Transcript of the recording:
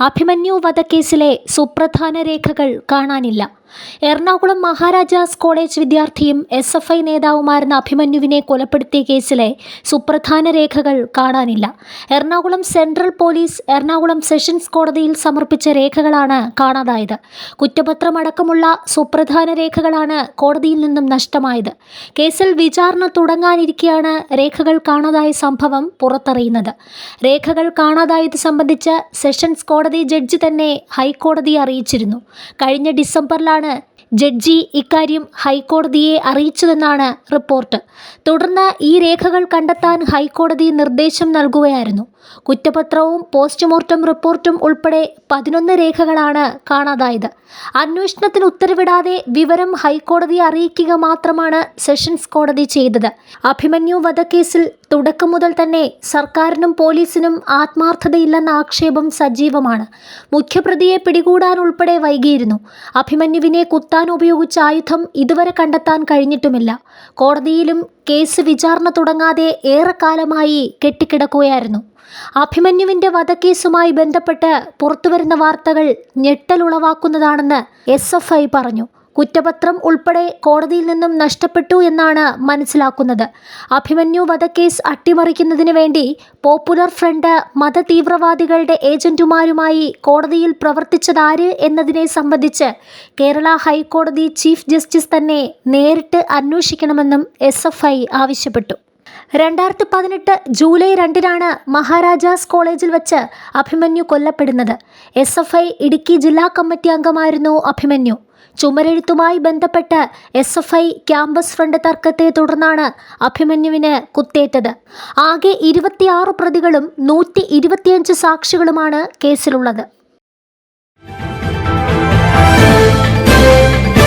അഭിമന്യു വധക്കേസിലെ സുപ്രധാന രേഖകൾ കാണാനില്ല. എറണാകുളം മഹാരാജാസ് കോളേജ് വിദ്യാർത്ഥിയും എസ് എഫ് ഐ നേതാവുമായിരുന്ന അഭിമന്യുവിനെ കൊലപ്പെടുത്തിയ കേസിലെ സുപ്രധാന രേഖകൾ കാണാനില്ല. Ernakulam central police Ernakulam sessions കോടതിയിൽ സമർപ്പിച്ച രേഖകളാണ് കാണാതായത്. കുറ്റപത്രമടക്കമുള്ള സുപ്രധാന രേഖകളാണ് കോടതിയിൽ നിന്നും നഷ്ടമായത്. കേസിൽ വിചാരണ തുടങ്ങാനിരിക്കെയാണ് രേഖകൾ കാണാതായ സംഭവം പുറത്തറിയുന്നത്. രേഖകൾ കാണാതായത് സംബന്ധിച്ച് സെഷൻസ് കോടതി ജഡ്ജി തന്നെ ഹൈക്കോടതിയെ അറിയിച്ചിരുന്നു. കഴിഞ്ഞ ഡിസംബറിലാണ് ജഡ്ജി ഇക്കാര്യം ഹൈക്കോടതിയെ അറിയിച്ചതെന്നാണ് റിപ്പോർട്ട്. തുടർന്ന് ഈ രേഖകൾ കണ്ടെത്താൻ ഹൈക്കോടതി നിർദ്ദേശം നൽകുകയായിരുന്നു. കുറ്റപത്രവും പോസ്റ്റ്മോർട്ടം റിപ്പോർട്ടും ഉൾപ്പെടെ പതിനൊന്ന് രേഖകളാണ് കാണാതായത്. അന്വേഷണത്തിന് ഉത്തരവിടാതെ വിവരം ഹൈക്കോടതിയെ അറിയിക്കുക മാത്രമാണ് സെഷൻസ് കോടതി ചെയ്തത്. അഭിമന്യു വധക്കേസിൽ തുടക്കം മുതൽ തന്നെ സർക്കാരിനും പോലീസിനും ആത്മാർത്ഥതയില്ലെന്ന ആക്ഷേപം സജീവമാണ്. മുഖ്യപ്രതിയെ പിടികൂടാൻ ഉൾപ്പെടെ വൈകിയിരുന്നു. അഭിമന്യുവിനെ കുത്താൻ ഉപയോഗിച്ച ആയുധം ഇതുവരെ കണ്ടെത്താൻ കഴിഞ്ഞിട്ടുമില്ല. കോടതിയിലും കേസ് വിചാരണ തുടങ്ങാതെ ഏറെക്കാലമായി കെട്ടിക്കിടക്കുകയായിരുന്നു. അഭിമന്യുവിന്റെ വധക്കേസുമായി ബന്ധപ്പെട്ട് പുറത്തുവരുന്ന വാർത്തകൾ ഞെട്ടലുളവാക്കുന്നതാണെന്ന് എസ് എഫ് ഐ പറഞ്ഞു. കുറ്റപത്രം ഉൾപ്പെടെ കോടതിയിൽ നിന്നും നഷ്ടപ്പെട്ടു എന്നാണ് മനസ്സിലാക്കുന്നത്. അഭിമന്യു വധക്കേസ് അട്ടിമറിക്കുന്നതിന് വേണ്ടി പോപ്പുലർ ഫ്രണ്ട് മതതീവ്രവാദികളുടെ ഏജന്റുമാരുമായി കോടതിയിൽ പ്രവർത്തിച്ചതാര് എന്നതിനെ സംബന്ധിച്ച് കേരള ഹൈക്കോടതി ചീഫ് ജസ്റ്റിസ് തന്നെ നേരിട്ട് അന്വേഷിക്കണമെന്നും എസ് ആവശ്യപ്പെട്ടു. രണ്ടായിരത്തി പതിനെട്ട് ജൂലൈ രണ്ടിനാണ് മഹാരാജാസ് കോളേജിൽ വെച്ച് അഭിമന്യു കൊല്ലപ്പെടുന്നത്. എസ് എഫ് ഐ ഇടുക്കി ജില്ലാ കമ്മിറ്റി അംഗമായിരുന്നു അഭിമന്യു. ചുമരെഴുത്തുമായി ബന്ധപ്പെട്ട് S F I campus front തർക്കത്തെ തുടർന്നാണ് അഭിമന്യുവിന് കുത്തേറ്റത്. ആകെ ഇരുപത്തിയാറ് പ്രതികളും നൂറ്റി ഇരുപത്തിയഞ്ച് സാക്ഷികളുമാണ് കേസിലുള്ളത്.